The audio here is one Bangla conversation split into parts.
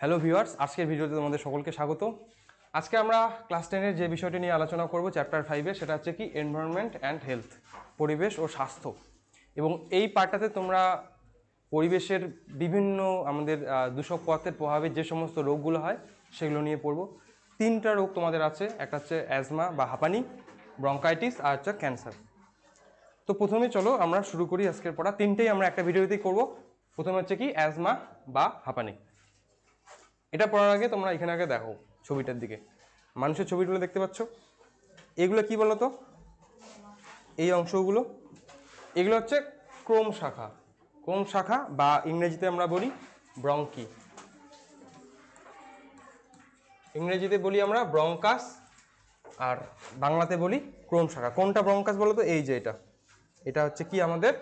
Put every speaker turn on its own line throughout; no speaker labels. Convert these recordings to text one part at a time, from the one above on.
হ্যালো ভিউয়ার্স আজকের ভিডিওতে তোমাদের সকলকে স্বাগত। আজকে আমরা ক্লাস টেনের যে বিষয়টি নিয়ে আলোচনা করব চ্যাপ্টার ফাইভে সেটা হচ্ছে কি এনভায়রনমেন্ট অ্যান্ড হেলথ পরিবেশ ও স্বাস্থ্য। এবং এই পার্টটাতে তোমরা পরিবেশের বিভিন্ন আমাদের দূষক পথের প্রভাবে যে সমস্ত রোগগুলো হয়, সেগুলো নিয়ে পড়ব। তিনটা রোগ তোমাদের আছে, একটা হচ্ছে অ্যাজমা বা হাঁপানি ব্রঙ্কাইটিস আর হচ্ছে ক্যান্সার তো প্রথমে চলো আমরা শুরু করি আজকের পড়া। তিনটেই আমরা একটা ভিডিওতেই করব। প্রথমে হচ্ছে কি অ্যাজমা বা হাঁপানি। এটা পড়ার আগে তোমরা এখানে আগে দেখো ছবিটার দিকে। মানুষের ছবিগুলো দেখতে পাচ্ছ? এগুলো কি বলো তো এই অংশগুলো। এগুলো হচ্ছে ক্রোম শাখা। ক্রোম শাখা বা ইংরেজিতে আমরা বলি ব্রঙ্কি ইংরেজিতে বলি আমরা ব্রঙ্কাস আর বাংলাতে বলি ক্রোম শাখা। কোনটা ব্রঙ্কাস বলো তো এই যে এটা। এটা হচ্ছে কি আমাদের?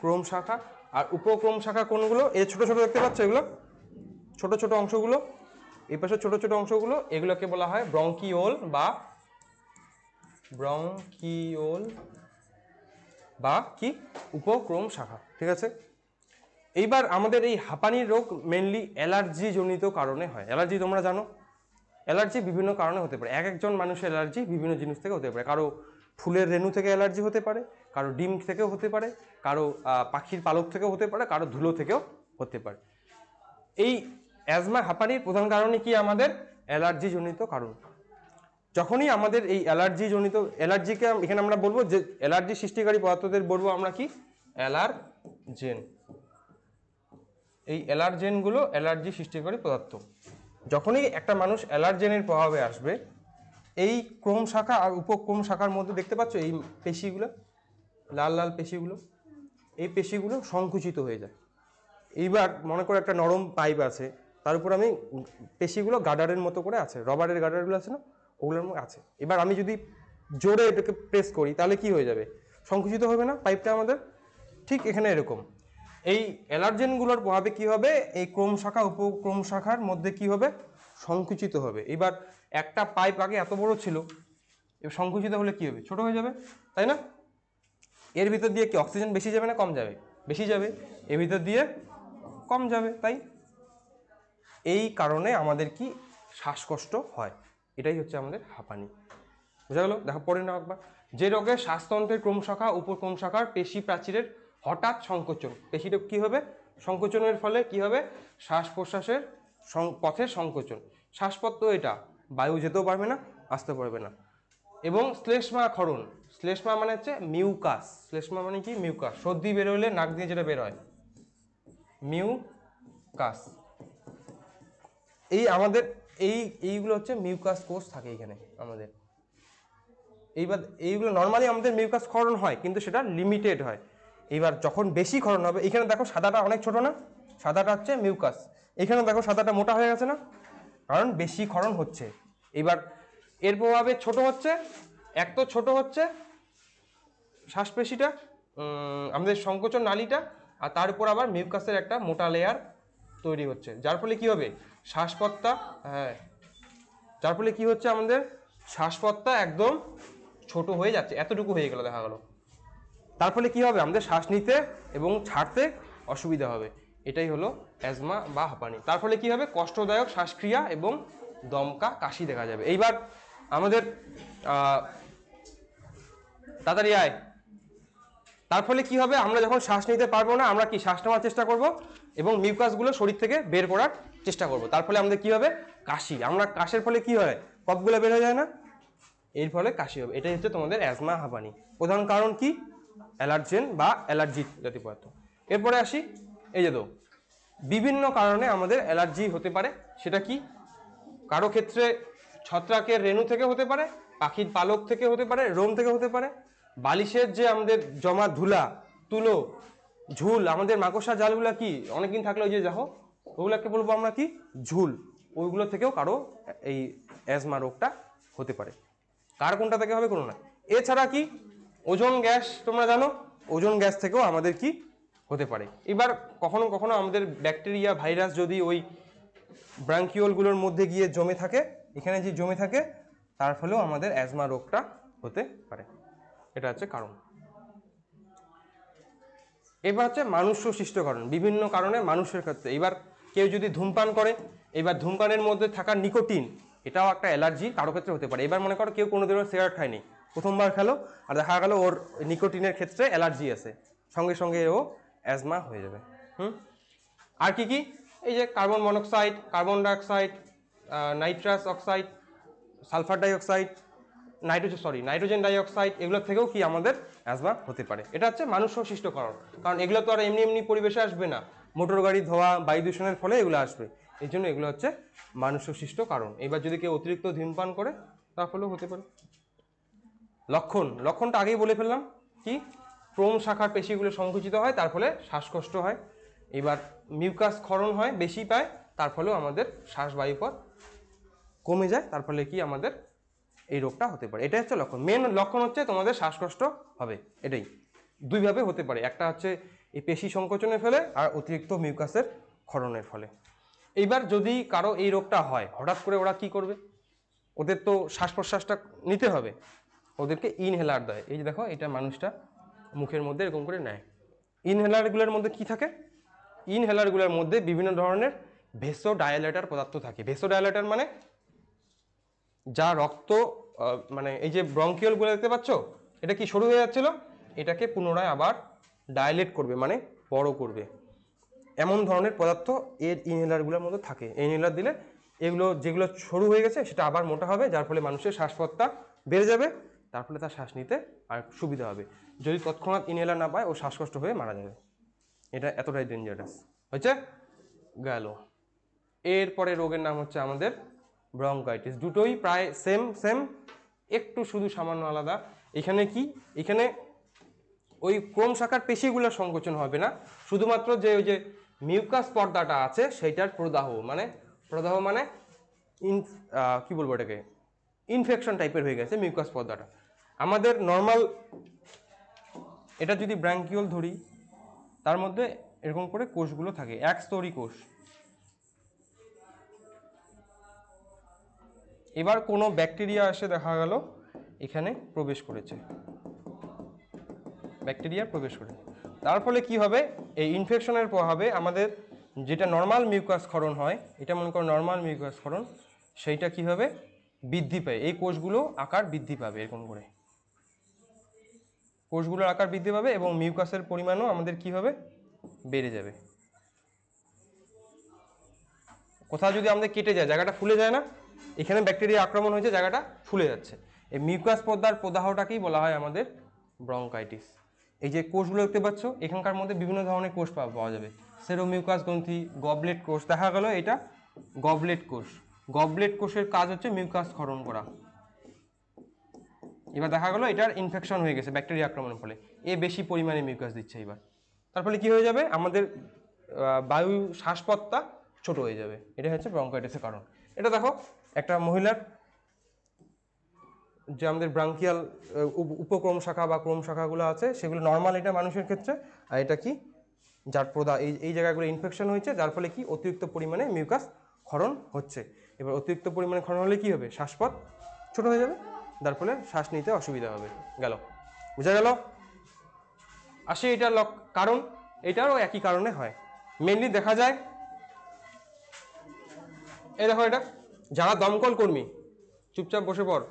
ক্রোম শাখা। আর উপক্রম শাখা কোনগুলো? এই ছোট ছোট দেখতে পাচ্ছ এগুলো? ছোট ছোট অংশগুলো, এই পাশে ছোট ছোট অংশগুলো, এগুলোকে বলা হয় ব্রঙ্কিওল বা ব্রঙ্কিওল বা কি? উপক্রম শাখা, ঠিক আছে? এইবার আমাদের এই হাঁপানির রোগ মেনলি অ্যালার্জি জনিত কারণে হয়। অ্যালার্জি তোমরা জানো? অ্যালার্জি বিভিন্ন কারণে হতে পারে। এক একজন মানুষের অ্যালার্জি বিভিন্ন জিনিস থেকে হতে পারে। কারও ফুলের রেণু থেকে অ্যালার্জি হতে পারে, কারও ডিম থেকেও হতে পারে, কারও পাখির পালক থেকেও হতে পারে, কারও ধুলো থেকেও হতে পারে। এই অ্যাজমা, হাঁপানির প্রধান কারণই কি আমাদের? অ্যালার্জি জনিত কারণ। যখনই আমাদের এই অ্যালার্জি জনিত অ্যালার্জিকে এখানে আমরা বলব যে অ্যালার্জি সৃষ্টিকারী পদার্থদের বলব আমরা কি? অ্যালার্জেন। এই অ্যালার্জেনগুলো অ্যালার্জি সৃষ্টিকারী পদার্থ। যখনই একটা মানুষ অ্যালার্জেনের প্রভাবে আসবে, এই ক্রোম শাখা আর উপক্রম শাখার মধ্যে দেখতে পাচ্ছ এই পেশিগুলো? লাল লাল পেশিগুলো? এই পেশিগুলো সংকুচিত হয়ে যায়। এইবার মনে করো একটা নরম পাইপ আছে তার উপর আমি পেশিগুলো গার্ডারের মতো করে আছে, রবারের গার্ডারগুলো আছে না, ওগুলোর মধ্যে আছে। এবার আমি যদি জোরে এটাকে প্রেস করি, তাহলে কি হয়ে যাবে? সংকুচিত হবে না পাইপটা আমাদের ঠিক এখানে এরকম। এই অ্যালার্জেনগুলোর প্রভাবে কি হবে? এই ক্রম শাখা, উপক্রম শাখার মধ্যে কি হবে? সংকুচিত হবে। এবার একটা পাইপ আগে এত বড় ছিল, এবার সংকুচিত হলে কি হবে? ছোট হয়ে যাবে, তাই না? এর ভিতর দিয়ে কি অক্সিজেন বেশি যাবে না কম যাবে? বেশি যাবে, এর ভিতর দিয়ে কম যাবে, তাই? এই কারণে আমাদের কি শ্বাসকষ্ট হয়। এটাই হচ্ছে আমাদের হাঁপানি। বোঝা গেল? দেখো, পড়ে নাও একবার। যে রোগে শ্বাসতন্ত্রের ক্রম শাখা উপক্রম শাখার পেশি প্রাচীরের হঠাৎ সংকোচন। পেশিটা কী হবে? সংকোচনের ফলে কি হবে? শ্বাস প্রশ্বাসের পথের সংকোচন। শ্বাসপথ তো এটা। বায়ু যেতেও পারবে না আসতে পারবে না। এবং শ্লেষ্মা ক্ষরণ। শ্লেষ্মা মানে হচ্ছে মিউকাস। শ্লেষ্মা মানে কি? মিউকাস। সর্দি বেরোলে নাক দিয়ে যেটা বেরোয় মিউকাস। এই আমাদের, এই, এইগুলো হচ্ছে মিউকাস কোষ থাকে এখানে আমাদের। এইবার এইগুলো নর্মালি আমাদের মিউকাস ক্ষরণ হয়, কিন্তু সেটা লিমিটেড হয়। এইবার যখন বেশি ক্ষরণ হবে, এখানে দেখো সাদাটা অনেক ছোট না? সাদাটা হচ্ছে মিউকাস এখানে দেখো সাদাটা মোটা হয়ে গেছে না? কারণ বেশি ক্ষরণ হচ্ছে। এবার এর প্রভাবে ছোট হচ্ছে, এক তো ছোট হচ্ছে, শ্বাসপেশিটা আমাদের সংকোচন নালীটা, আর তার উপর আবার মিউকাসের একটা মোটা লেয়ার তৈরি হচ্ছে। যার ফলে কি হবে? শ্বাসপথটা হ্যাঁ। যার ফলে কি হচ্ছে আমাদের? শ্বাসপথটা একদম ছোট হয়ে যাচ্ছে, এতটুকু হয়ে গেল, দেখা গেল। তার ফলে কি হবে? আমাদের শ্বাস নিতে এবং ছাড়তে অসুবিধা হবে। এটাই হলো অ্যাজমা বা হাঁপানি। তার ফলে কি হবে? কষ্টদায়ক শ্বাসক্রিয়া এবং দমকা কাশি দেখা যাবে। এইবার আমাদের তাড়াতাড়ি আয়। তার ফলে কি হবে? আমরা যখন শ্বাস নিতে পারব না, আমরা কি শ্বাস নেওয়ার চেষ্টা করব? এবং মিউকাসগুলো শরীর থেকে বের করার চেষ্টা করব। তার ফলে আমাদের কি হবে? কাশি। আমরা কাশের ফলে কি হয়? কফগুলো বের হয়ে যায় না? এর ফলে কাশি হবে। এটাই হচ্ছে তোমাদের অ্যাজমা হাঁপানি। প্রধান কারণ কি? অ্যালার্জেন বা অ্যালার্জি জাতীয় পদার্থ। এরপরে আসি, এই যে তো বিভিন্ন কারণে আমাদের অ্যালার্জি হতে পারে। সেটা কি? কারও ক্ষেত্রে ছত্রাকের রেণু থেকে হতে পারে, পাখির পালক থেকে হতে পারে, রোম থেকে হতে পারে। বালিশের যে আমাদের জমা ধুলা, তুলো, ঝুল, আমাদের মাকড়সা জালগুলা কি? অনেকদিন থাকলে ওই যে দেখো ওগুলাকে বলব আমরা কি? ঝুল। ওইগুলো থেকেও কারও এই অ্যাজমা রোগটা হতে পারে। কার কোনটা থেকে হবে কোনো না। এছাড়া কি? ওজন গ্যাস, তোমরা জানো? ওজন গ্যাস থেকেও আমাদের কি হতে পারে। এবার কখনো কখনো আমাদের ব্যাকটেরিয়া, ভাইরাস যদি ওই ব্রাঙ্কিওলগুলোর মধ্যে গিয়ে জমে থাকে, এখানে যে জমে থাকে, তার ফলেও আমাদের অ্যাজমা রোগটা হতে পারে। এটা হচ্ছে কারণ। এবার হচ্ছে মানুষ সৃষ্ট কারণ বিভিন্ন কারণে মানুষের ক্ষেত্রে। এবার কেউ যদি ধূমপান করে, এবার ধূমপানের মধ্যে থাকা নিকোটিন, এটাও একটা অ্যালার্জি কারও ক্ষেত্রে হতে পারে। এবার মনে করো কেউ কোনোদিনও সিগারেট খায়নি। প্রথমবার খেলো, আর দেখা গেল ওর নিকোটিনের ক্ষেত্রে অ্যালার্জি আছে। সঙ্গে সঙ্গে ও অ্যাজমা হয়ে যাবে। হুম? আর কি কি? এই যে carbon monoxide, carbon dioxide nitrous oxide, sulphur dioxide, nitrogen, sorry, nitrogen dioxide এগুলোর থেকেও কি আমাদের অ্যাজমা হতে পারে। এটা হচ্ছে মানুষ সৃষ্ট কারণ কারণ এগুলো তো আর এমনি এমনি পরিবেশে আসবে না। মোটর গাড়ি, ধোয়া, বায়ু দূষণের ফলে এগুলো আসবে। এই জন্য এগুলো হচ্ছে মানুষ সৃষ্ট কারণ। এবার যদি কেউ অতিরিক্ত ধূমপান করে তার ফলেও হতে পারে। লক্ষণ। লক্ষণটা আগেই বলে ফেললাম কি? ক্রোম শাখার পেশিগুলো সংকুচিত হয়, তার ফলে শ্বাসকষ্ট হয়। এবার মিউকাস ক্ষরণ হয়, বেশি পায়, তার ফলেও আমাদের শ্বাস বায়ুপথ কমে যায়, তার ফলে কি? আমাদের এই রোগটা হতে পারে। এটাই হচ্ছে লক্ষণ। মেন লক্ষণ হচ্ছে তোমাদের শ্বাসকষ্ট হবে। এটাই। দুইভাবে হতে পারে। একটা হচ্ছে এই পেশি সংকোচনের ফলে আর অতিরিক্ত মিউকাসের ক্ষরণের ফলে। এইবার যদি কারও এই রোগটা হয়, হঠাৎ করে ওরা কি করবে? ওদের তো শ্বাস প্রশ্বাসটা নিতে হবে। ওদেরকে ইনহেলার দেয়। এই যে দেখো, এটা মানুষটা মুখের মধ্যে এরকম করে নেয়। ইনহেলারগুলোর মধ্যে কি থাকে? ইনহেলারগুলোর মধ্যে বিভিন্ন ধরনের ভেসো ডায়ালেটার পদার্থ থাকে। ভেসো ডায়ালেটার মানে যা রক্ত মানে এই যে ব্রঙ্কিওলগুলো দেখতে পাচ্ছ, এটা কি সরু হয়ে যাচ্ছিল? এটাকে পুনরায় আবার ডায়ালেট করবে মানে বড় করবে। এমন ধরনের পদার্থ এর ইনহেলারগুলোর মধ্যে থাকে। ইনহেলার দিলে এগুলো, যেগুলো সরু হয়ে গেছে, সেটা আবার মোটা হবে, যার ফলে মানুষের শ্বাসপথটা বেড়ে যাবে, তার ফলে তার শ্বাস নিতে আর সুবিধা হবে। যদি তৎক্ষণাৎ ইনহেলার না পায়, ও শ্বাসকষ্ট হয়ে মারা যাবে। এটা এতটাই ডেঞ্জারাস হচ্ছে গেল। এরপরে রোগের নাম হচ্ছে আমাদের ব্রঙ্কাইটিস দুটোই প্রায় সেম সেম একটু শুধু সামান্য আলাদা। এখানে কি? এখানে ওই ক্রোম শাখার পেশিগুলোর সংকোচন হবে না। শুধুমাত্র যে ওই যে মিউকাস পর্দাটা আছে, সেইটার প্রদাহ মানে প্রদাহ মানে ইন কি বলব এটাকে? ইনফেকশন টাইপের হয়ে গেছে মিউকাস পর্দাটা। আমাদের নর্মাল, এটা যদি ব্র্যাঙ্কিওল ধরি, তার মধ্যে এরকম করে কোষগুলো থাকে, এক স্তরী কোষ। এবার কোনো ব্যাকটেরিয়া এসে দেখা গেল, এখানে প্রবেশ করেছে। ব্যাকটেরিয়া প্রবেশ করে। তার ফলে কি হবে? এই ইনফেকশনের প্রভাবে আমাদের যেটা নর্মাল মিউকাস ক্ষরণ হয়, এটা মনে করো নর্মাল মিউকাস ক্ষরণ, সেইটা কি হবে? বৃদ্ধি পায়। এই কোষগুলো আকার বৃদ্ধি পাবে এরকম করে। কোষগুলোর আকার বৃদ্ধি পাবে এবং মিউকাসের পরিমাণও আমাদের কি হবে? বেড়ে যাবে। কোথাও যদি আমাদের কেটে যায়, জায়গাটা ফুলে যায় না, এখানে ব্যাকটেরিয়া আক্রমণ হয়েছে, জায়গাটা ফুলে যাচ্ছে। এই মিউকাস পর্দার প্রদাহটাকেই বলা হয় আমাদের ব্রঙ্কাইটিস এই যে কোষগুলো দেখতে পাচ্ছ, এখানকার মধ্যে বিভিন্ন ধরনের কোষ পাওয়া যাবে। সেরোমিউকাস গ্রন্থি গবলেট কোষ, দেখা গেল এটা গবলেট কোষ। গবলেট কোষের কাজ হচ্ছে মিউকাস ক্ষরণ করা। এবার দেখা গেলো এটার ইনফেকশন হয়ে গেছে ব্যাকটেরিয়া আক্রমণের ফলে। এ বেশি পরিমাণে মিউকাস দিচ্ছে এবার। তার ফলে কী হয়ে যাবে? আমাদের বায়ু শ্বাসপথটা ছোট হয়ে যাবে। এটা হচ্ছে ব্রঙ্কাইটিসের কারণ। এটা দেখো, একটা মহিলার যে আমাদের ব্রাঙ্কিয়াল উপক্রম শাখা বা ক্রম শাখাগুলো আছে, সেগুলো নর্মাল এটা মানুষের ক্ষেত্রে। আর এটা কি? যার প্রদা এই এই জায়গাগুলো ইনফেকশন হয়েছে, যার ফলে কি? অতিরিক্ত পরিমাণে মিউকাস ক্ষরণ হচ্ছে। এবার অতিরিক্ত পরিমাণে ক্ষরণ হলে কি হবে? শ্বাসপথ ছোট হয়ে যাবে, যার ফলে শ্বাস নিতে অসুবিধা হবে। গেল। বুঝা গেল? আসে এটার লক কারণ, এটারও একই কারণে হয়। মেনলি দেখা যায় এই দেখো এটা। যারা দমকল কর্মী, চুপচাপ বসে পড়।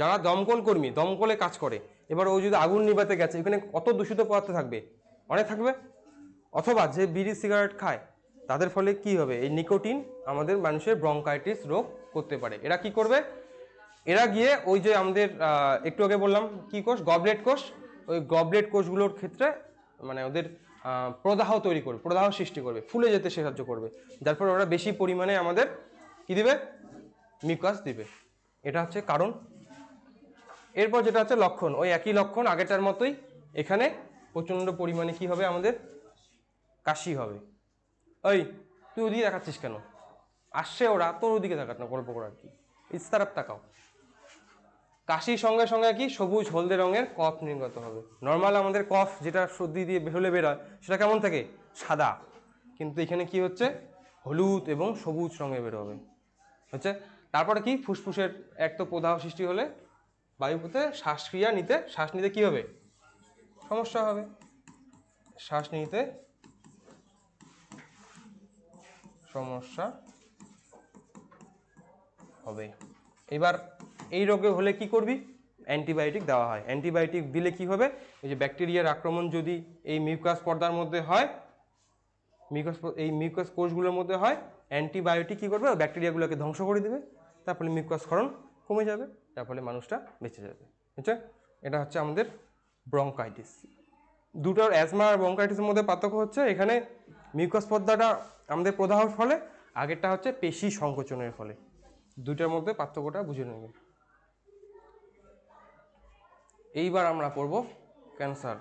যারা দমকল কর্মী, দমকলে কাজ করে, এবার ও যদি আগুন নিভাতে গেছে, এখানে কত দূষিত পদার্থ থাকবে? অনেক থাকবে? অথবা যে বিড়ি, সিগারেট খায়, তাদের ফলে কি হবে? এই নিকোটিন আমাদের মানুষের ব্রঙ্কাইটিস রোগ করতে পারে। এরা কি করবে? এরা গিয়ে ওই যে আমাদের একটু আগে বললাম, কি কোষ? গবলেট কোষ। ওই গবলেট কোষগুলোর ক্ষেত্রে মানে ওদের প্রদাহ তৈরি করবে, প্রদাহ সৃষ্টি করবে, ফুলে যেতে সাহায্য করবে। যার ফলে ওরা বেশি পরিমাণে আমাদের কি দিবে? মিউকাস দিবে। এটা হচ্ছে কারণ। এরপর যেটা হচ্ছে লক্ষণ, ওই একই লক্ষণ আগেটার মতোই। এখানে প্রচণ্ড পরিমাণে কি হবে? আমাদের কাশি হবে। ওই তুই ওদিকে দেখাচ্ছিস কেন? আসছে ওরা, তোর ওদিকে দেখাত না, গল্প করার কি? ইস্তারাপ তাকাও। কাশির সঙ্গে সঙ্গে কি? সবুজ, হলদে রঙের কফ নির্গত হবে। নর্মাল আমাদের কফ যেটা সর্দি দিয়ে বেরোলে বেরোয়, সেটা কেমন থাকে? সাদা। কিন্তু এখানে কি হচ্ছে? হলুদ এবং সবুজ রঙে বেরোবে। হচ্ছে? তারপরে কি? ফুসফুসের এক তো প্রদাহ সৃষ্টি হলে বায়ুপথে শ্বাসক্রিয়া নিতে, শ্বাস নিতে কি হবে? সমস্যা হবে। শ্বাস নিতে সমস্যা হবে। এবার এই রোগে হলে কি করবি? অ্যান্টিবায়োটিক দেওয়া হয়। অ্যান্টিবায়োটিক দিলে কি হবে? এই যে ব্যাকটেরিয়ার আক্রমণ যদি এই মিউকাস পর্দার মধ্যে হয়, মিউকাস এই মিউকাস কোষগুলোর মধ্যে হয়, অ্যান্টিবায়োটিক কী করবে? ব্যাকটেরিয়াগুলোকে ধ্বংস করে দেবে। তার ফলে মিউকাস ক্ষরণ কমে যাবে। তার ফলে মানুষটা বেঁচে যাবে। বুঝছে এটা হচ্ছে আমাদের ব্রঙ্কাইটিস। দুটোর অ্যাজমা আর ব্রঙ্কাইটিসের মধ্যে পার্থক্য হচ্ছে এখানে মিউকাস পর্দাটা আমাদের প্রদাহর ফলে, আগেরটা হচ্ছে পেশি সংকোচনের ফলে। দুটার মধ্যে পার্থক্যটা বুঝে নেব। এইবার আমরা পড়ব ক্যান্সার।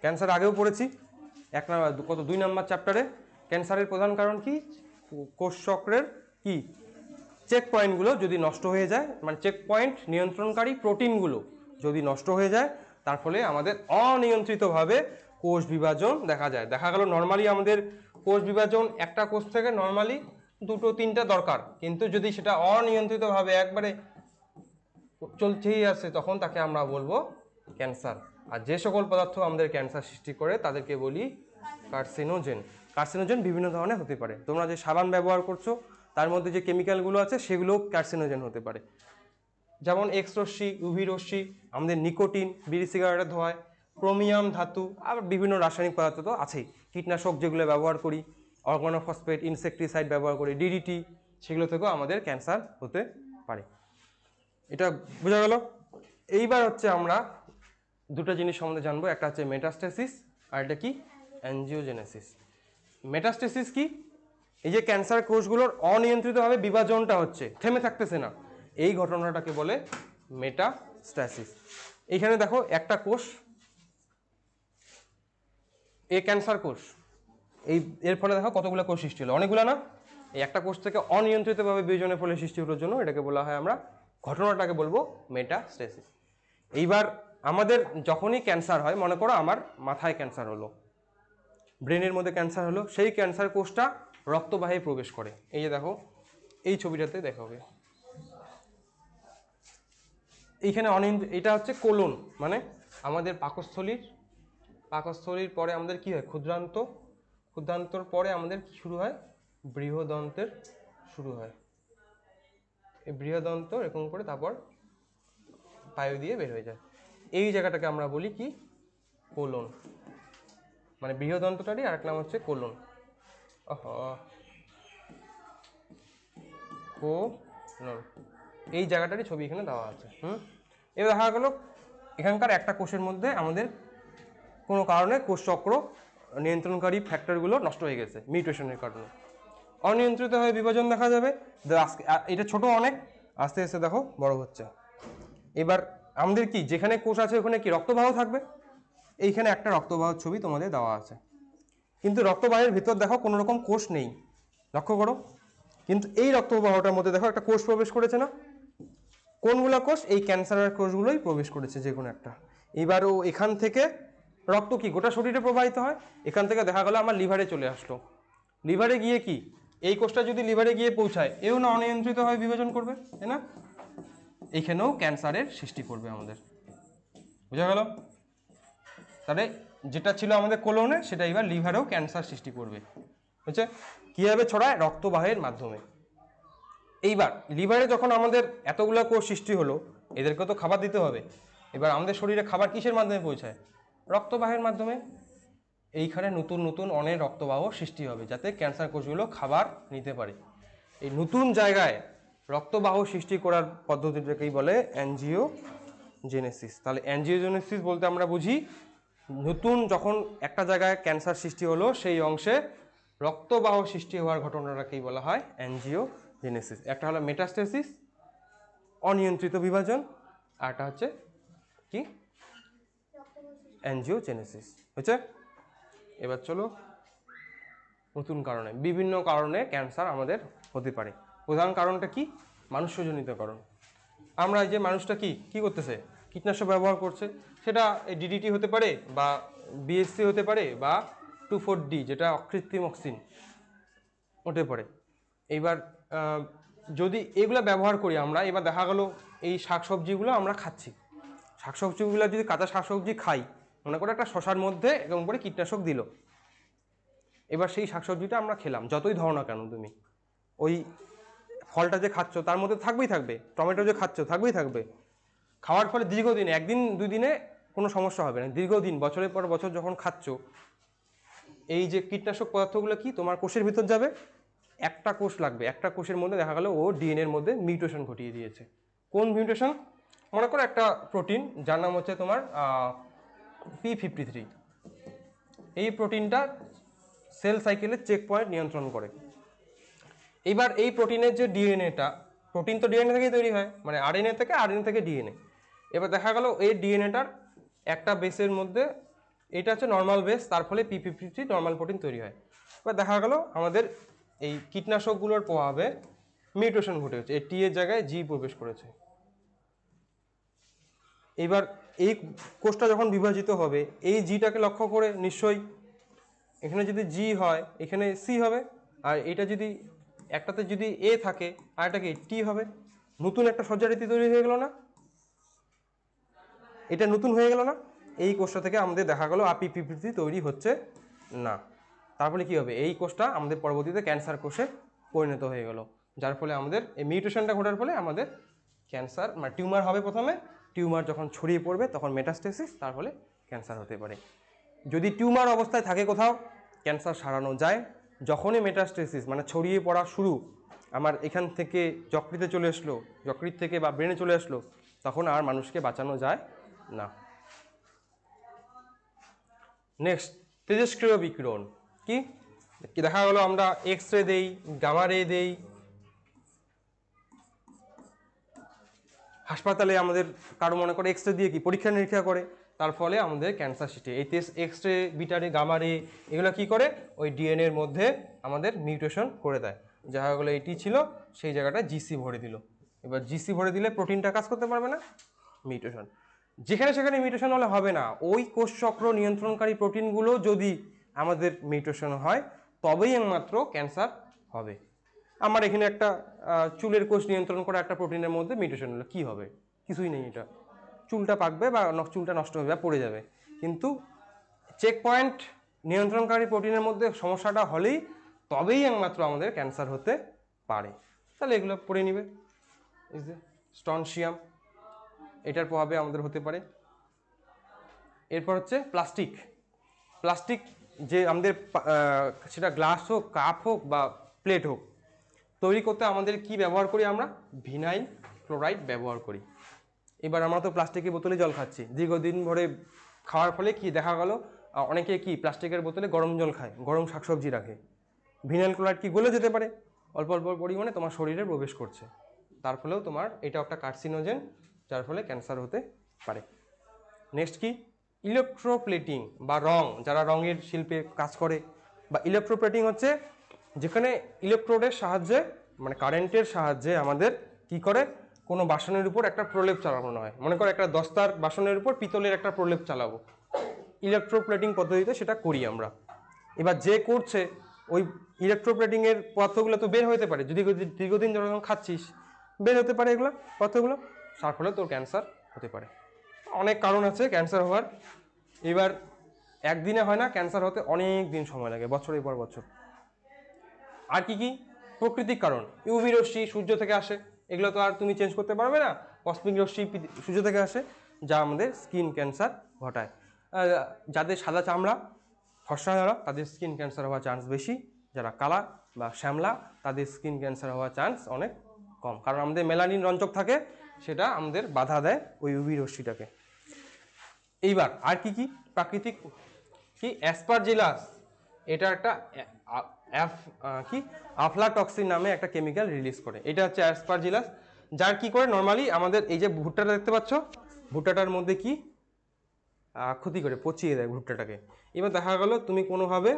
ক্যান্সার আগেও পড়েছি, এক নাম্বার, কত, দুই নাম্বার চ্যাপ্টারে ক্যান্সারের প্রধান কারণ কি? কোষ চক্রের কি? চেক পয়েন্টগুলো যদি নষ্ট হয়ে যায় মানে চেক পয়েন্ট নিয়ন্ত্রণকারী প্রোটিনগুলো যদি নষ্ট হয়ে যায়, তার ফলে আমাদের অনিয়ন্ত্রিতভাবে কোষ বিভাজন দেখা যায়। দেখা গেল নর্মালি আমাদের কোষ বিভাজন একটা কোষ থেকে নর্মালি দুটো, তিনটা দরকার। কিন্তু যদি সেটা অনিয়ন্ত্রিতভাবে একবারে চলছেই আছে তখন তাকে আমরা বলব ক্যান্সার। আর যে সকল পদার্থ আমাদের ক্যান্সার সৃষ্টি করে, তাদেরকে বলি কার্সিনোজেন। কার্সিনোজেন বিভিন্ন ধরনের হতে পারে। তোমরা যে সাবান ব্যবহার করছ তার মধ্যে যে কেমিক্যালগুলো আছে সেগুলোও কার্সিনোজেন হতে পারে। যেমন এক্স রশ্মি ইউভি রশ্মি, আমাদের নিকোটিন, বিড়ি সিগারেটের ধোঁয়ায়, ক্রোমিয়াম ধাতু আর বিভিন্ন রাসায়নিক পদার্থ তো আছেই। কীটনাশক যেগুলো ব্যবহার করি, অর্গানোফসফেট, ইনসেকটিসাইড ব্যবহার করি ডিডিটি সেগুলো থেকেও আমাদের ক্যান্সার হতে পারে। এটা বোঝা গেল? এইবার হচ্ছে আমরা দুটো জিনিস সম্বন্ধে জানব। একটা হচ্ছে মেটাস্টেসিস আর এটা কি? অ্যানজিওজেনেসিস মেটাস্টেসিস কি? এই যে ক্যান্সার কোষগুলোর অনিয়ন্ত্রিতভাবে বিভাজনটা হচ্ছে, থেমে থাকতেছে না। এই ঘটনাটাকে বলে মেটাস্ট্যাসিস এইখানে দেখো, একটা কোষ, এ ক্যান্সার কোষ। এই, এর ফলে দেখো কতগুলো কোষ সৃষ্টি হলো। অনেকগুলো না? এই একটা কোষ থেকে অনিয়ন্ত্রিতভাবে বিভাজনের ফলে সৃষ্টি হওয়ার জন্য এটাকে বলা হয় আমরা ঘটনাটাকে বলব মেটাস্টেসিস এইবার আমাদের যখনই ক্যান্সার হয়, মনে করো আমার মাথায় ক্যান্সার হলো ব্রেনের মধ্যে ক্যান্সার হলো, সেই ক্যান্সার কোষটা রক্তবাহে প্রবেশ করে। এই যে দেখো, এই ছবিটাতে দেখা হবে। এইখানে অনিন্দ, এটা হচ্ছে কোলন মানে আমাদের পাকস্থলীর পাকস্থলীর পরে আমাদের কি হয়? ক্ষুদ্রান্ত, ক্ষুদ্রান্তর পরে আমাদের কি শুরু হয়? বৃহদন্তের শুরু হয়। এই বৃহদন্ত এরকম করে তারপর পায়ু দিয়ে বের হয়ে যায়। এই জায়গাটাকে আমরা বলি কি? কোলন। মানে বৃহদন্তটারই আরেক নাম হচ্ছে কোলন। অহ এই জায়গাটারই ছবি এখানে দেওয়া আছে, হুম? এবার দেখা গেলো, এখানকার একটা কোষের মধ্যে আমাদের কোনো কারণে কোষচক্র নিয়ন্ত্রণকারী ফ্যাক্টরগুলো নষ্ট হয়ে গেছে মিউটেশনের কারণে। অনিয়ন্ত্রিত হয়ে বিভাজন দেখা যাবে। এটা ছোট অনেক, আস্তে আস্তে দেখো, বড় হচ্ছে। এবার আমাদের কি, যেখানে কোষ আছে ওখানে কি রক্তবাহ থাকবে? এইখানে একটা রক্তবাহ ছবি তোমাদের দেওয়া আছে। কিন্তু রক্তবাহের ভিতর দেখো কোনো রকম কোষ নেই। লক্ষ্য করো। কিন্তু এই রক্তবাহটার মধ্যে দেখো একটা কোষ প্রবেশ করেছে না? কোনগুলো কোষ? এই ক্যান্সারের কোষগুলোই প্রবেশ করেছে যে কোনো একটা। এবার ও এখান থেকে রক্ত কি? গোটা শরীরে প্রবাহিত হয়? এখান থেকে দেখা গেলো আমার লিভারে চলে আসলো। লিভারে গিয়ে কি? এই কোষটা যদি লিভারে গিয়ে পৌঁছায়, এও না অনিয়ন্ত্রিতভাবে বিভাজন করবে, তাই না? এইখানেও ক্যান্সারের সৃষ্টি করবে আমাদের। বোঝা গেল? তাহলে যেটা ছিল আমাদের কোলনে, সেটা এবার লিভারেও ক্যান্সার সৃষ্টি করবে। বুঝছে? কীভাবে ছড়ায়? রক্তবাহের মাধ্যমে। এইবার, লিভারে যখন আমাদের এতগুলো কোষ সৃষ্টি হলো এদেরকে তো খাবার দিতে হবে। এবার আমাদের শরীরে খাবার কিসের মাধ্যমে পৌঁছায়? রক্তবাহের মাধ্যমে। এইখানে নতুন নতুন অনেক রক্তবাহ সৃষ্টি হবে, যাতে ক্যান্সার কোষগুলো খাবার নিতে পারে। এই নতুন জায়গায় রক্তবাহ সৃষ্টি করার পদ্ধতিটাকেই বলে অ্যানজিও জেনেসিস তাহলে অ্যানজিওজেনেসিস বলতে আমরা বুঝি নতুন যখন একটা জায়গায় ক্যান্সার সৃষ্টি হলো, সেই অংশে রক্তবাহ সৃষ্টি হওয়ার ঘটনাটাকেই বলা হয় অ্যানজিওজেনেসিস একটা হলো মেটাস্টেসিস অনিয়ন্ত্রিত বিভাজন, আর একটা হচ্ছে কি? অ্যানজিওজেনেসিস হচ্ছে এবার চলো নতুন কারণে। বিভিন্ন কারণে ক্যান্সার আমাদের হতে পারে। প্রধান কারণটা কি? মানুষ্যজনিত কারণ আমরা যে মানুষটা কি? কি করতেছে? কীটনাশক ব্যবহার করছে, সেটা ডিডিটি হতে পারে বা বিএসসি হতে পারে বা টু ফোর ডি যেটা অকৃত্রিম অক্সিন, হতে পারে। এইবার যদি এগুলো ব্যবহার করি আমরা, এবার দেখা গেলো এই শাকসবজিগুলো আমরা খাচ্ছি। শাকসবজিগুলো যদি কাঁচা শাকসবজি খাই, মনে করে একটা শশার মধ্যে এরকম করে কীটনাশক দিল, এবার সেই শাকসবজিটা আমরা খেলাম, যতই ধরো না কেন তুমি। ওই ফলটা যে খাচ্ছ, তার মধ্যে থাকবেই থাকবে, টমেটো যে খাচ্ছ, থাকবেই থাকবে। খাওয়ার ফলে দীর্ঘদিন, একদিন দুই দিনে কোনো সমস্যা হবে না। দীর্ঘদিন, বছরের পর বছর যখন খাচ্ছ, এই যে কীটনাশক পদার্থগুলো কি? তোমার কোষের ভিতর যাবে। একটা কোষ লাগবে। একটা কোষের মধ্যে দেখা গেল ও ডিএনএর মধ্যে মিউটেশন ঘটিয়ে দিয়েছে। কোন মিউটেশন? মনে করো একটা প্রোটিন, যার নাম হচ্ছে তোমার পি ফিফটি থ্রি এই প্রোটিনটা সেল সাইকেলের চেক পয়েন্ট নিয়ন্ত্রণ করে। এইবার এই প্রোটিনের যে ডিএনএটা, প্রোটিন তো ডিএনএ থেকেই তৈরি হয়। মানে আরএনএ থেকে আরএনএ থেকে ডিএনএ। এবার দেখা গেল এই ডিএনএটার একটা বেসের মধ্যে এটা হচ্ছে নর্মাল বেস তার ফলে পি ফিফটি নর্মাল প্রোটিন তৈরি হয়। এবার দেখা গেল আমাদের এই কীটনাশকগুলোর প্রভাবে মিউটেশন ঘটে হচ্ছে এই টি জায়গায় জি প্রবেশ করেছে। এবার এই কোষটা যখন বিভাজিত হবে, এই জিটাকে লক্ষ্য করে নিশ্চয়ই এখানে যদি জি হয়, এখানে সি হবে, আর এটা যদি একটাতে যদি এ থাকে, আর এটাকে টি হবে, নতুন একটা সজ্জারীতি তৈরি হয়ে গেল না? এটা নতুন হয়ে গেল না? এই কোষটা থেকে আমাদের দেখা গেল আপি পিপিটি তৈরি হচ্ছে না। তারপরে কি হবে? এই কোষটা আমাদের পরবর্তীতে ক্যান্সার কোষে পরিণত হয়ে গেল। যার ফলে আমাদের এই মিউটেশনটা ঘটার ফলে আমাদের ক্যান্সার মানে টিউমার হবে প্রথমে। টিউমার যখন ছড়িয়ে পড়বে, তখন মেটাস্টেসিস, তার ফলে ক্যান্সার হতে পারে। যদি টিউমার অবস্থায় থাকে কোথাও, ক্যান্সার সারানো যায়, যখনই মেটাস্টেসিস মানে ছড়িয়ে পড়া শুরু, আমার এখান থেকে যকৃতে চলে আসলো, যকৃত থেকে বা ব্রেনে চলে আসলো, তখন আর মানুষকে বাঁচানো যায় না। নেক্সট তেজস্ক্রিয় বিকিরণ। কি? দেখা গেলো, আমরা এক্স রে দেই গামা রে দেই। হাসপাতালে আমাদের কারও মনে করে এক্স রে দিয়ে কি? পরীক্ষা নিরীক্ষা করে। তার ফলে আমাদের ক্যান্সার সিটে এই টেস্ট এক্স রে বিটারে গামা রে এগুলো কি করে? ওই ডিএনএর মধ্যে আমাদের মিউটেশন করে দেয়। জায়গাগুলো এটি ছিল, সেই জায়গাটা জিসি ভরে দিল। এবার জিসি ভরে দিলে প্রোটিনটা কাজ করতে পারবে না? মিউটেশন যেখানে সেখানে মিউটেশন হলে হবে না। ওই কোষ চক্র নিয়ন্ত্রণকারী প্রোটিনগুলো যদি আমাদের মিউটেশন হয়, তবেই একমাত্র ক্যান্সার হবে। আমার এখানে একটা চুলের কোষ নিয়ন্ত্রণ করা একটা প্রোটিনের মধ্যে মিউটেশন হলো। কী হবে? কিছুই নেই এটা। চুলটা পাকবে বা চুলটা নষ্ট হবে বা পড়ে যাবে। কিন্তু চেক পয়েন্ট নিয়ন্ত্রণকারী প্রোটিনের মধ্যে সমস্যাটা হলেই তবেই একমাত্র আমাদের ক্যান্সার হতে পারে। তাহলে এগুলো পড়ে নিবে। ইজ স্টনশিয়াম এটার প্রভাবে আমাদের হতে পারে। এরপর হচ্ছে প্লাস্টিক। প্লাস্টিক যে আমাদের সেটা গ্লাস হোক, কাপ হোক বা প্লেট হোক, তৈরি করতে আমাদের কি ব্যবহার করি আমরা? ভিনাইল ক্লোরাইড ব্যবহার করি। এবার আমরা তো প্লাস্টিকের বোতলে জল খাচ্ছি। দীর্ঘদিন ধরে খাওয়ার ফলে কি দেখা গেল অনেকে কি প্লাস্টিকের বোতলে গরম জল খায়, গরম শাকসবজি রাখে। ভিনাইল ক্লোরাইড কি গলে যেতে পারে? অল্প অল্প পরিমাণে তোমার শরীরে প্রবেশ করছে। তার ফলেও তোমার এটা একটা কার্সিনোজেন যার ফলে ক্যান্সার হতে পারে। নেক্সট কি? ইলেকট্রোপ্লেটিং বা রং, যারা রঙের শিল্পে কাজ করে। বা ইলেকট্রোপ্লেটিং হচ্ছে যেখানে ইলেকট্রোডের সাহায্যে মানে কারেন্টের সাহায্যে আমাদের কি করে? কোনো বাসনের উপর একটা প্রলেপ চালানো হয়। মনে করো একটা দস্তার বাসনের উপর পিতলের একটা প্রলেপ চালাবো। ইলেকট্রোপ্লেটিং পদ্ধতিতে সেটা করি আমরা। এবার যে করছে, ওই ইলেকট্রোপ্লেটিংয়ের পথগুলো তো বের হতে পারে। যদি দীর্ঘদিন যখন খাচ্ছিস, বের হতে পারে এগুলো পদার্থগুলো তার ফলে তোর ক্যান্সার হতে পারে। অনেক কারণ আছে ক্যান্সার হওয়ার। এবার একদিনে হয় না ক্যান্সার হতে অনেক দিন সময় লাগে, বছরের পর বছর। আর কি কি? প্রাকৃতিক কারণ। ইউভি রশ্মি সূর্য থেকে আসে, এগুলো তো আর তুমি চেঞ্জ করতে পারবে না। কসমিক রশ্মি সূর্য থেকে আসে, যা আমাদের স্কিন ক্যান্সার ঘটায়। যাদের সাদা চামড়া, ফর্সা যারা তাদের স্কিন ক্যান্সার হওয়ার চান্স বেশি। যারা কালা বা শ্যামলা, তাদের স্কিন ক্যান্সার হওয়ার চান্স অনেক কম। কারণ আমাদের মেলানিন রঞ্জক থাকে সেটা আমাদের বাধা দেয় ওই ইউভি রশ্মিটাকে। এইবার আর কি কি প্রাকৃতিক কি অ্যাসপারজিলাস এটা একটা কি? আফলাটক্সিন নামে একটা কেমিক্যাল রিলিজ করে। এটা হচ্ছে অ্যাসপারজিলাস যার কি করে? নর্মালি আমাদের এই যে ভুট্টাটা দেখতে পাচ্ছ, ভুট্টাটার মধ্যে কি? ক্ষতি করে, পচিয়ে দেয় ভুট্টাটাকে। এবার দেখা গেল তুমি কোনোভাবে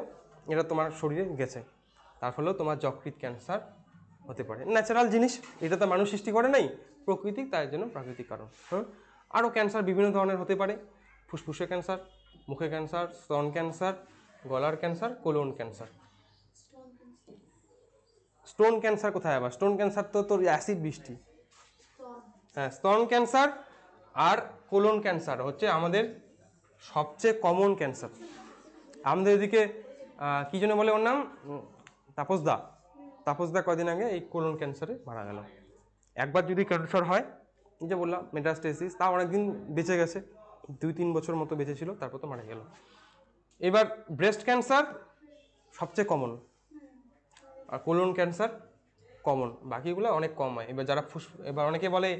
এটা তোমার শরীরে গেছে। তার ফলেও তোমার যকৃত ক্যান্সার হতে পারে। ন্যাচারাল জিনিস, এটা তো মানুষ সৃষ্টি করে নাই। প্রকৃতিক, তাই জন্য প্রাকৃতিক কারণ। হ্যাঁ আরও ক্যান্সার বিভিন্ন ধরনের হতে পারে। ফুসফুসে ক্যান্সার মুখে ক্যান্সার স্তন ক্যান্সার গলার cancer colon cancer stone cancer কোথায় আবার? স্টোন ক্যান্সার তো তোর অ্যাসিড বৃষ্টি। হ্যাঁ স্তন ক্যান্সার আর কোলন ক্যান্সার হচ্ছে আমাদের সবচেয়ে কমন ক্যান্সার আমাদের এদিকে কী জন্য বলে ওর নাম? তাপসদা তাপসদা কদিন আগে এই কোলন ক্যান্সারে মারা গেল। একবার যদি ক্যান্সার হয়, এই যে বললাম মেটাস্টেসিস তা অনেকদিন বেঁচে গেছে, দুই তিন বছর মতো বেঁচে ছিল, তারপর তো মারা গেল। এবার ব্রেস্ট ক্যান্সার সবচেয়ে কমন আর কোলন ক্যান্সার কমন বাকিগুলো অনেক কম হয়। এবার যারা ফুস, এবার অনেকে বলে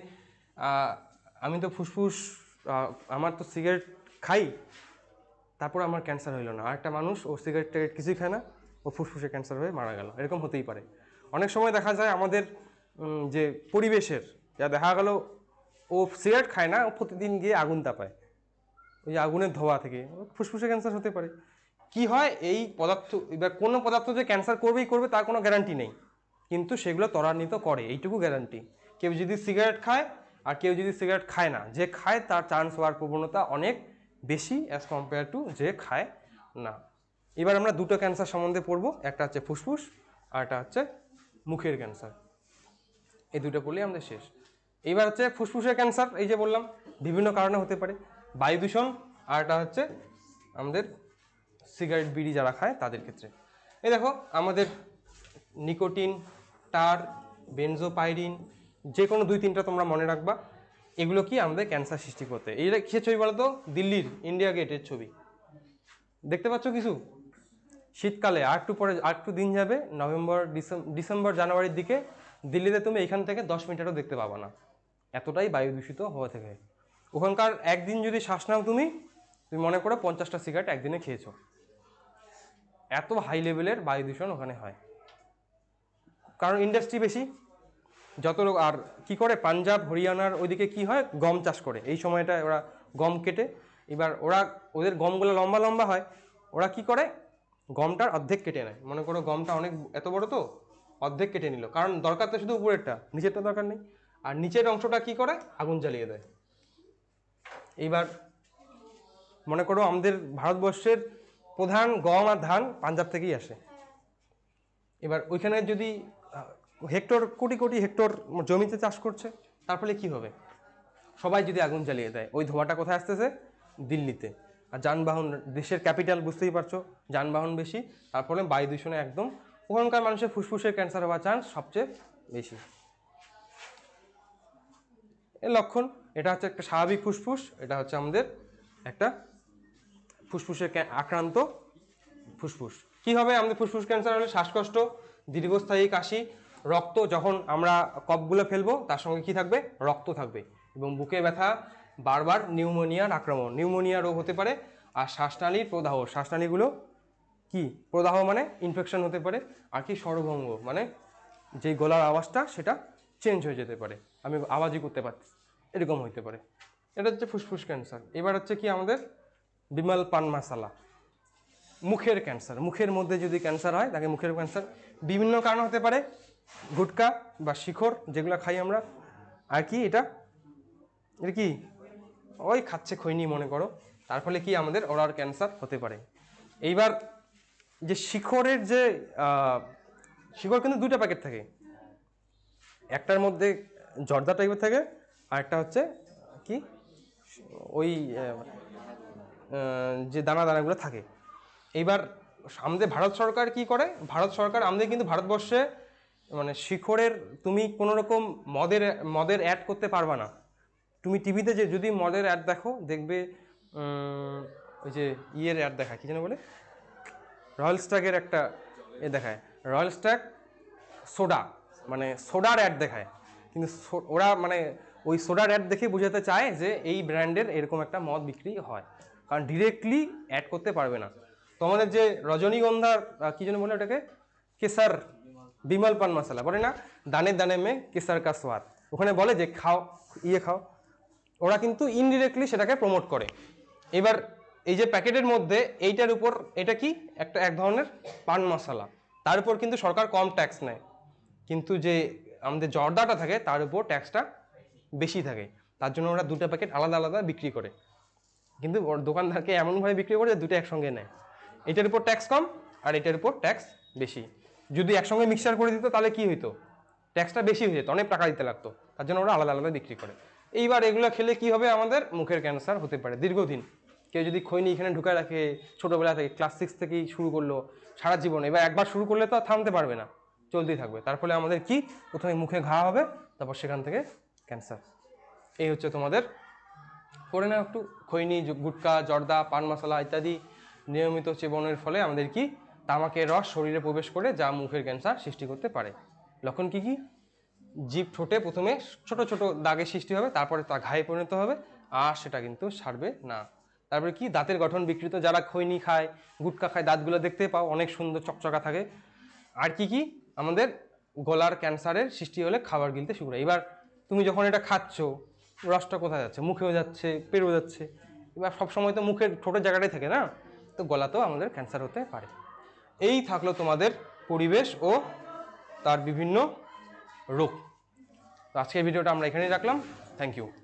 আমি তো ফুসফুস আমার তো সিগারেট খাই, তারপর আমার ক্যান্সার হইল না। আর একটা মানুষ, ও সিগারেট টিগারেট কিছুই খায় না, ও ফুসফুসে ক্যান্সার হয়ে মারা গেল। এরকম হতেই পারে। অনেক সময় দেখা যায় আমাদের যে পরিবেশের, যা দেখা গেল, ও সিগারেট খায় না, ও প্রতিদিন গিয়ে আগুন তাপায়। ওই আগুনের ধোয়া থেকে। ফুসফুসে ক্যান্সার হতে পারে। কি হয়, এই পদার্থ, এবার কোনো পদার্থ যে ক্যান্সার করবেই করবে, তার কোনো গ্যারান্টি নেই। কিন্তু সেগুলো ত্বরান্বিত করে, এইটুকু গ্যারান্টি কেউ যদি সিগারেট খায়, আর কেউ যদি সিগারেট খায় না, যে খায়, তার চান্স হওয়ার প্রবণতা অনেক বেশি অ্যাজ কম্পেয়ার টু যে খায় না। এবার আমরা দুটো ক্যান্সার সম্বন্ধে পড়ব। একটা হচ্ছে ফুসফুস, আর একটা হচ্ছে মুখের ক্যান্সার এই দুটো পড়লেই আমাদের শেষ। এইবার হচ্ছে ফুসফুসের ক্যান্সার, এই যে বললাম, বিভিন্ন কারণে হতে পারে। বায়ু দূষণ, আর একটা হচ্ছে আমাদের সিগারেট, বিড়ি যারা খায় তাদের ক্ষেত্রে। এই দেখো, আমাদের নিকোটিন, টার, বেনজোপাইরিন যে কোনো দুই তিনটা তোমরা মনে রাখবা, এগুলো কি আমাদের ক্যান্সার সৃষ্টি করতে। এইটা কিসের ছবি বলো তো দিল্লির ইন্ডিয়া গেটের ছবি। দেখতে পাচ্ছ কিছু? শীতকালে, আর একটু পরে, আর একটু দিন যাবে, নভেম্বর ডিসেম- ডিসেম্বর, জানুয়ারির দিকে দিল্লিতে তুমি এখান থেকে দশ মিটারও দেখতে পাবা না। এতটাই বায়ু দূষিত হওয়া থেকে। ওখানকার একদিন যদি শ্বাস নাও তুমি তুমি মনে করো পঞ্চাশটা সিগারেট একদিনে খেয়েছো। এত হাই লেভেলের বায়ু দূষণ ওখানে হয়। কারণ ইন্ডাস্ট্রি বেশি। যত লোক আর কি করে পাঞ্জাব, হরিয়ানার ওইদিকে কি হয়? গম চাষ করে। এই সময়টা ওরা গম কেটে, এবার ওরা ওদের গমগুলো লম্বা লম্বা হয়। ওরা কি করে? গমটার অর্ধেক কেটে নেয়। মনে করো গমটা অনেক এত বড় তো? অর্ধেক কেটে নিল। কারণ দরকার তো শুধু উপরেরটা, নিচেরটা দরকার নেই। আর নিচের অংশটা কি করে? আগুন জ্বালিয়ে দেয়। এইবার মনে করো আমাদের ভারতবর্ষের প্রধান গম আর ধান পাঞ্জাব থেকেই আসে। এবার ওইখানে যদি হেক্টর, কোটি কোটি হেক্টর জমিতে চাষ করছে, তার ফলে কি হবে? সবাই যদি আগুন জ্বালিয়ে দেয়, ওই ধোঁয়াটা কোথায় আসতেছে? দিল্লিতে। আর যানবাহন, দেশের ক্যাপিটাল বুঝতেই পারছ, যানবাহন বেশি, তার ফলে বায়ু দূষণে একদম ওখানকার মানুষের ফুসফুসের ক্যান্সার হওয়ার চান্স সবচেয়ে বেশি। এর লক্ষণ, এটা হচ্ছে একটা স্বাভাবিক ফুসফুস, এটা হচ্ছে আমাদের একটা ফুসফুসের আক্রান্ত ফুসফুস। কি হবে আমাদের ফুসফুস ক্যান্সার হলে? শ্বাসকষ্ট, দীর্ঘস্থায়ী কাশি, রক্ত, যখন আমরা কপগুলো ফেলব, তার সঙ্গে কি থাকবে? রক্ত থাকবে। এবং বুকে ব্যথা, বারবার নিউমোনিয়ার আক্রমণ। নিউমোনিয়া রোগ হতে পারে, আর শ্বাসনালীর প্রদাহ। শ্বাসনালীগুলো কি? প্রদাহ মানে ইনফেকশন হতে পারে, আর কি স্বরভঙ্গ মানে যে গলার আওয়াজটা সেটা চেঞ্জ হয়ে যেতে পারে। আমি আওয়াজই করতে পারছি, এরকম হতে পারে। এটা হচ্ছে ফুসফুস ক্যান্সার এবার হচ্ছে কি আমাদের? বিমল পান মশালা মুখের ক্যান্সার মুখের মধ্যে যদি ক্যান্সার হয়, তাকে মুখের ক্যান্সার বিভিন্ন কারণ হতে পারে, গুটকা বা শিখর, যেগুলো খাই আমরা। আর কি এটা? এটা কি? ওই খাচ্ছে খৈনি মনে করো। তার ফলে কি আমাদের ওরার ক্যান্সার হতে পারে। এইবার যে শিখরের যে শিখর কিন্তু দুটো প্যাকেট থাকে। একটার মধ্যে জর্দা টাইপের থাকে আর একটা হচ্ছে কি? ওই যে দানা দানাগুলো থাকে। এইবার আমাদের ভারত সরকার কি করে? ভারত সরকার আমাদের কিন্তু ভারতবর্ষে মানে শিখরের তুমি কোনো রকম মদের মদের অ্যাড করতে পারবা না। তুমি টিভিতে যে, যদি মদের অ্যাড দেখো, দেখবে ওই যে ইয়ের অ্যাড দেখায় কি যেন বলে? রয়্যাল স্ট্যাগের একটা এ দেখায়। রয়্যাল স্ট্যাগ সোডা মানে সোডার অ্যাড দেখায়। কিন্তু ওরা মানে ওই সোডার অ্যাড দেখে বোঝাতে চায় যে এই ব্র্যান্ডের এরকম একটা মদ বিক্রি হয়। কারণ ডিরেক্টলি অ্যাড করতে পারবে না। তো আমাদের যে রজনীগন্ধার কি যেন বলে ওটাকে? কেসার, বিমল পান মশলা, বলে না? দানে দানে মে কেসার কা স্বাদ। ওখানে বলে যে খাও ইয়ে খাও। ওরা কিন্তু ইনডিরেক্টলি সেটাকে প্রমোট করে। এবার এই যে প্যাকেটের মধ্যে এইটার উপর, এটা কি? একটা এক ধরনের পান মশলা। তার উপর কিন্তু সরকার কম ট্যাক্স নেয়। কিন্তু যে আমাদের জর্দাটা থাকে, তার উপর ট্যাক্সটা বেশি থাকে। তার জন্য ওরা দুটো প্যাকেট আলাদা আলাদা বিক্রি করে। কিন্তু দোকানদারকে এমনভাবে বিক্রি করে যে দুটো একসঙ্গে নেয়। এটার উপর ট্যাক্স কম আর এটার উপর ট্যাক্স বেশি। যদি একসঙ্গে মিক্সচার করে দিত, তাহলে কি হইতো? ট্যাক্সটা বেশি হয়ে যেত, অনেক টাকা দিতে লাগতো। তার জন্য ওরা আলাদা আলাদা বিক্রি করে। এইবার এগুলো খেলে কি হবে? আমাদের মুখের ক্যান্সার হতে পারে, দীর্ঘদিন। কেউ যদি খৈনি এখানে ঢুকায় রাখে ছোটোবেলা থেকে ক্লাস সিক্স থেকেই শুরু করল সারা জীবন, এবার একবার শুরু করলে তো থামতে পারবে না, চলতেই থাকবে। তার ফলে আমাদের কি? প্রথমে মুখে ঘা হবে, তারপর সেখান থেকে ক্যান্সার এই হচ্ছে তোমাদের। করে নাও একটু, খৈনি গুটকা, জর্দা, পান মশলা ইত্যাদি নিয়মিত সেবনের ফলে আমাদের কি? তামাকের রস শরীরে প্রবেশ করে যা মুখের ক্যান্সার সৃষ্টি করতে পারে। লক্ষণ কি কি? জিভ ঠোঁটে প্রথমে ছোট ছোট দাগের সৃষ্টি হবে, তারপরে তা ঘায়ে পরিণত হবে, আর সেটা কিন্তু সারবে না। তারপরে কি? দাঁতের গঠন বিকৃত, যারা খৈনি খায়, গুটকা খায়, দাঁতগুলো দেখতে পাও, অনেক সুন্দর চকচকা থাকে। আর কি কি? আমাদের গলার ক্যান্সারের সৃষ্টি হলে খাবার গিলতে শুরু করে। এবার তুমি যখন এটা খাচ্ছ, রসটা কোথায় যাচ্ছে? মুখেও যাচ্ছে পেরেও যাচ্ছে। এবার সবসময় তো মুখের ঠোঁটের জায়গাটাই থাকে না? তো গলাতেও আমাদের ক্যান্সার হতে পারে। এই থাকল তোমাদের পরিবেশ ও তার বিভিন্ন রোগ। তো আজকের ভিডিওটা আমরা এখানেই রাখলাম। Thank you